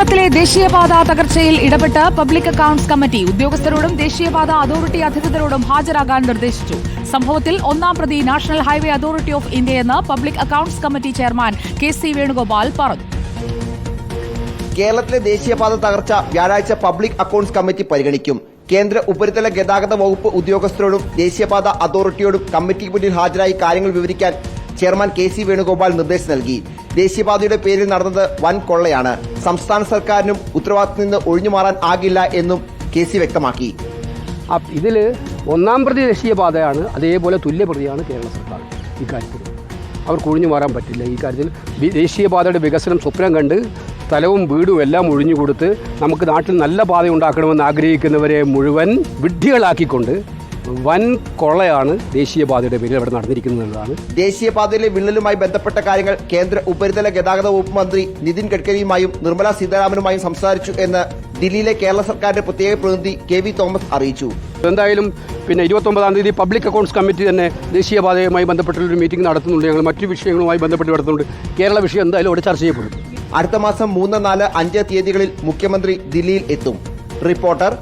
കേരളത്തിലെ ദേശീയപാത തകർച്ചയിൽ ഇടപെട്ട് പബ്ലിക് അക്കൌണ്ട്സ് കമ്മിറ്റി ഉദ്യോഗസ്ഥരോടും ദേശീയപാത അതോറിറ്റി അധികൃതരോടും ഹാജരാകാൻ നിർദ്ദേശിച്ചു. സംഭവത്തിൽ ഒന്നാം പ്രതി നാഷണൽ ഹൈവേ അതോറിറ്റി ഓഫ് ഇന്ത്യയെന്ന് public accounts committee chairman K C Venugopal പറഞ്ഞു. കേരളത്തിലെ ദേശീയപാത തകർച്ച വ്യാഴാഴ്ച പബ്ലിക് അക്കൌണ്ട്സ് കമ്മിറ്റി പരിഗണിക്കും. കേന്ദ്ര ഉപരിതല ഗതാഗത വകുപ്പ് ഉദ്യോഗസ്ഥരോടും ദേശീയപാത അതോറിറ്റിയോടും കമ്മിറ്റിക്ക് മുന്നിൽ ഹാജരായി കാര്യങ്ങൾ വിവരിക്കാൻ ചെയർമാൻ കെ സി വേണുഗോപാൽ നിർദ്ദേശം നൽകി. ദേശീയപാതയുടെ പേരിൽ നടന്നത് വൻ കൊള്ളയാണ്. സംസ്ഥാന സർക്കാരിനും ഉത്തരവാദിത്തത്തിൽ നിന്ന് ഒഴിഞ്ഞുമാറാൻ ആകില്ല എന്നും കെ സി വ്യക്തമാക്കി. ഇതിൽ ഒന്നാം പ്രതി ദേശീയപാതയാണ് അതേപോലെ തുല്യപ്രതിയാണ് കേരള സർക്കാർ ഇക്കാര്യത്തിൽ അവർക്ക് ഒഴിഞ്ഞു മാറാൻ പറ്റില്ല. ഈ കാര്യത്തിൽ ദേശീയപാതയുടെ വികസനം സ്വപ്നം കണ്ട് സ്ഥലവും വീടും എല്ലാം ഒഴിഞ്ഞു കൊടുത്ത് നമുക്ക് നാട്ടിൽ നല്ല പാത ഉണ്ടാക്കണമെന്ന് ആഗ്രഹിക്കുന്നവരെ മുഴുവൻ വിഡ്ഢികളാക്കിക്കൊണ്ട് വൻ കൊള്ളയാണ് ദേശീയപാതയുടെ പേരിൽ അവിടെ നടന്നിരിക്കുന്നതാണ് ദേശീയപാതയിലെ വിള്ളലുമായി ബന്ധപ്പെട്ട കാര്യങ്ങൾ കേന്ദ്ര ഉപരിതല ഗതാഗത വകുപ്പ് മന്ത്രി നിതിൻ ഗഡ്കരിയുമായും നിർമ്മല സീതാരാമനുമായും സംസാരിച്ചു എന്ന് ദില്ലിയിലെ കേരള സർക്കാരിന്റെ പ്രത്യേക പ്രതിനിധി കെ വി തോമസ് അറിയിച്ചു. എന്തായാലും പിന്നെ ഇരുപത്തൊമ്പതാം തീയതി പബ്ലിക് അക്കൗണ്ട്സ് കമ്മിറ്റി തന്നെ ദേശീയപാതയുമായി ബന്ധപ്പെട്ടുള്ളൊരു മീറ്റിംഗ് നടത്തുന്നുണ്ട്. ഞങ്ങൾ മറ്റു വിഷയങ്ങളുമായി ബന്ധപ്പെട്ട് നടത്തുന്നുണ്ട്. കേരള വിഷയം എന്തായാലും അവിടെ ചർച്ച ചെയ്യപ്പെടും. അടുത്ത മാസം മൂന്ന് നാല് അഞ്ച് തീയതികളിൽ മുഖ്യമന്ത്രി ദില്ലിയിൽ എത്തും. റിപ്പോർട്ടർ